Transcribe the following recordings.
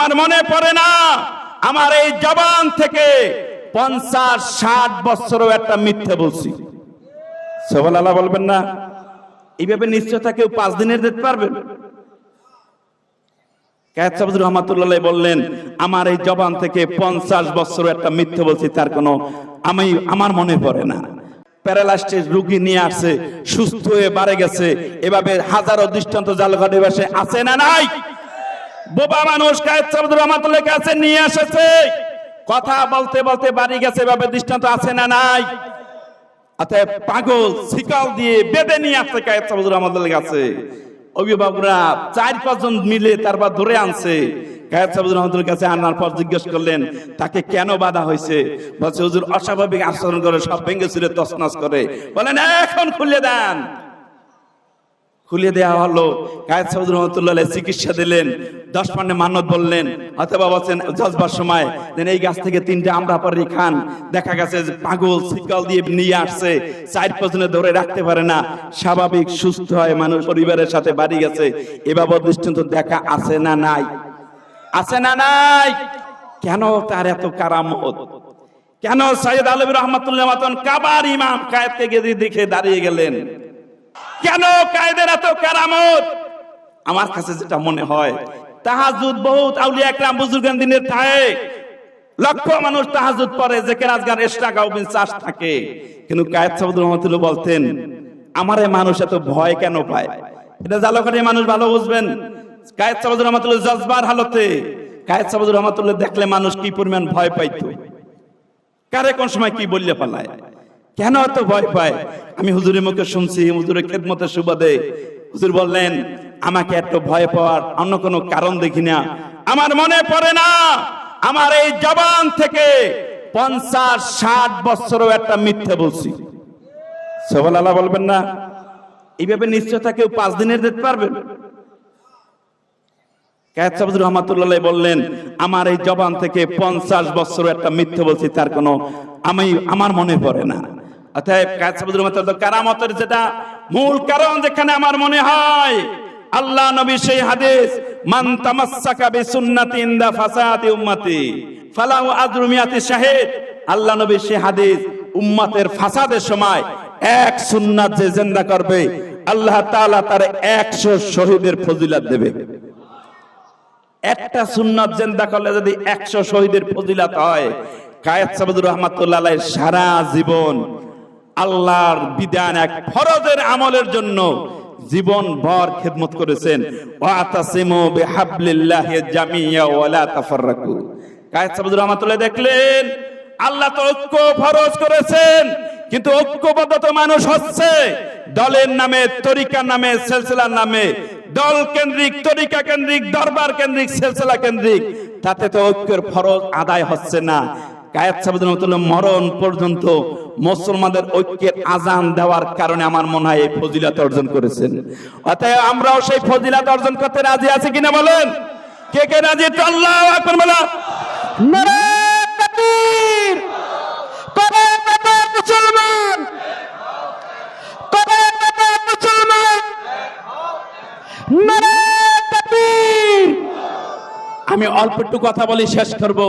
আমার মনে পড়ে না। আমার এই জবান থেকে পঞ্চাশ, ষাট বছরও একটা মিথ্যে বলছি। সোহেল আল্লাহ বলবেন না। এইভাবে নিশ্চয়তা কেউ পাঁচ দিনের দিতে পারবেন রহমাতুল্লাহ বললেন, আমার এই জবান থেকে পঞ্চাশ বছর একটা মিথ্যে বলছি, তার কোনো আমি, আমার মনে পড়ে না। প্যারালাইস্টিস রুগী নিয়ে আসছে, সুস্থ হয়ে বাড়ে গেছে। এভাবে হাজারো দৃষ্টান্ত জালঘাটে বসে আছে না নাই? বোবা মানুষ কায়েদ সাবজুর রহমাতুল্লাহ কাছে নিয়ে এসেছে। কথা বলতে বলতে বাড়ি গেছে, এভাবে দৃষ্টান্ত আছে না নাই? অতএব পাগল, শিকল দিয়ে বেঁধে নিয়ে আসছে কায়েদ সাবজুর রহমাতুল্লাহ কাছে অভিভাবকরা চার পাঁচজন মিলে তারপর ধরে আনছে। কায়েদ সাহেব রহমতুল্লাহ কাছে আনার পর জিজ্ঞেস করলেন, তাকে কেন বাধা হয়েছে? বলছে, হুজুর, অস্বাভাবিক আচরণ করে, সব ভেঙে ছিঁড়ে তছনছ করে। বলেন, এখন খুলে দেন। খুলে দেওয়া হলো। কায়েদ সাহেব রহমতুল্লাহ চিকিৎসা দিলেন, দশ পান্ডে মানত বললেন, অথবা বলছেন, জজবার সময়, দেন এই গাছ থেকে তিনটে আমরা পারি খান। দেখা গেছে পাগল শিকল দিয়ে নিয়ে আসছে চার পাঁচজনে ধরে রাখতে পারে না। স্বাভাবিক সুস্থ হয় মানুষ, পরিবারের সাথে বাড়ি গেছে। এভাবে দৃষ্টান্ত দেখা আছে না নাই? আছে না নাই? কেন তার এত কারামত? কেন সৈয়দ আলম রহমতুল্লাহ মতন কাবার ইমাম কায়েদকে গিয়ে দেখে দাঁড়িয়ে গেলেন? কেন কায়দের এত কারামত? আমার কাছে যেটা মনে হয় তাহাজুদ বহুত আউলিয়া একরাম বুজুর্গান দিনের থাকে লক্ষ মানুষ তাহাজুদ পড়ে, যে কেরাজগান এক্সট্রা গাউবিন চাষ থাকে। কিন্তু কায়েদ সাবুদুর রহমতুল্লাহ বলতেন, আমারে মানুষ এত ভয় কেন পায়? এটা জালকাঠি মানুষ ভালো বুঝবেন। কায়েদ সাবুদুর রহমতুল্লাহ জজবার হালতে। কায়েদ সাবুদুর রহমতুল্লাহ দেখলে মানুষ কি পরিমাণ ভয় পাইতো? কারে কোন সময় কি বললে পালায়? কেন এত ভয় পায়? আমি হুজুরের মুখে শুনছি, হুজুরের খেদমতের সুবাদে। হুজুর বললেন, আমাকে এত ভয় পাওয়ার অন্য কোনো কারণ দেখি না। আমার মনে পড়ে না, আমার এই জবান থেকে পঞ্চাশ, ষাট বছরও একটা মিথ্যে বলছি। আল্লাহ বলবেন না। এইভাবে নিশ্চয়তা কেউ পাঁচ দিনের দিতে পারবেন সাবজুর রহমাতুল্লাহ বললেন, আমার এই জবান থেকে পঞ্চাশ বছর একটা মিথ্যে বলছি, তার কোনো আমি, আমার মনে পড়ে না। অতএব সাবজুর রহমাতুল্লাহ কারামতের যেটা মূল কারণ যেখানে আমার মনে হয়, আল্লাহ নবী সেই হাদিস, মান তামাসসাকা বিসুন্নতি ইনদা ফাসাদি উম্মতি, ফালাহু আজরু শাহিদ। আল্লাহ নবী সেই হাদিস উম্মতের ফাসাদের সময় এক সুন্নাত যে জিন্দা করবে, আল্লাহ তাআলা তার 100 শহীদের ফজিলত দেবে। একটা সুন্নত জেন্দা করলে যদি একশো শহীদের ফজিলাত হয়, কায়েদ সাবুদুর রহমাতুল্লাহ সারা জীবন আল্লাহর বিধান এক ফরজের আমলের জন্য জীবন ভর খেদমত করেছেন। সাবুদুর দেখলেন? আল্লাহ তো ঐক্য ফরজ করেছেন, কিন্তু ঐক্যবদ্ধ তো মানুষ হচ্ছে দলের নামে, তরিকার নামে, সিলসিলার নামে। দল কেন্দ্রিক, তরিকা কেন্দ্রিক, দরবার কেন্দ্রিক, সিলসিলা কেন্দ্রিক। তাতে তো ঐক্যের ফরজ আদায় হচ্ছে না। সাহেবের রহমতুল্লাহ মরণ পর্যন্ত মুসলমানদের ঐক্যের আজান দেওয়ার কারণে আমার মনে হয় এই ফজিলাত অর্জন করেছেন। অতএব আমরাও সেই ফজিলাত অর্জন করতে রাজি আছি কিনা বলেন? কে কে রাজি? আল্লাহু আকবার বলা। মুসলমান মুসলমান আমি অল্প একটু কথা বলে শেষ করব।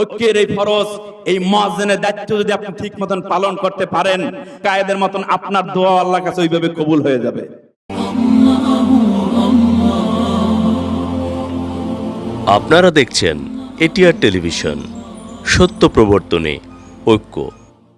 ঐক্যের এই ফরজ, এই মহাজনের দায়িত্ব যদি আপনি ঠিক মতন পালন করতে পারেন, কায়েদের মতন আপনার দোয়া আল্লাহ কাছে ওইভাবে কবুল হয়ে যাবে। আপনারা দেখছেন এটিআর টেলিভিশন, সত্য প্রবর্তনে ঐক্য।